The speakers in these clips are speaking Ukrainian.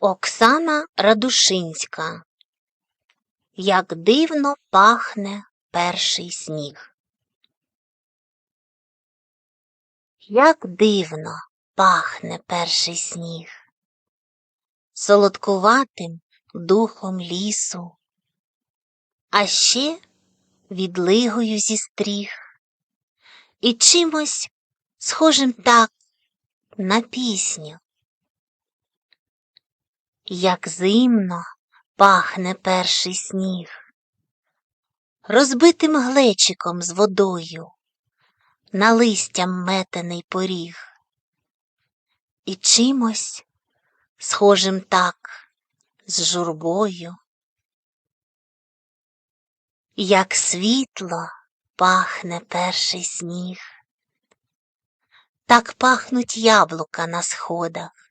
Оксана Радушинська. Як дивно пахне перший сніг. Як дивно пахне перший сніг. Солодкуватим духом лісу, а ще відлигою зі стріх і чимось схожим так на пісню. Як зимно пахне перший сніг, розбитим глечиком з водою, на листям метений поріг, і чимось схожим так з журбою. Як світло пахне перший сніг, так пахнуть яблука на сходах,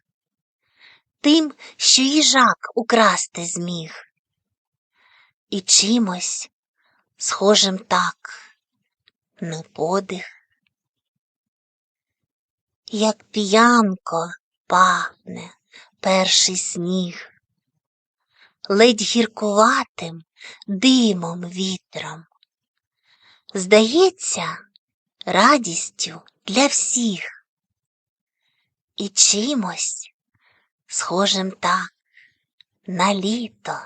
тим, що їжак украсти зміг, і чимось схожим так на подих. Як п'янко пахне перший сніг, ледь гіркуватим димом вітром. Здається, радістю для всіх і чимось схожим так на літо.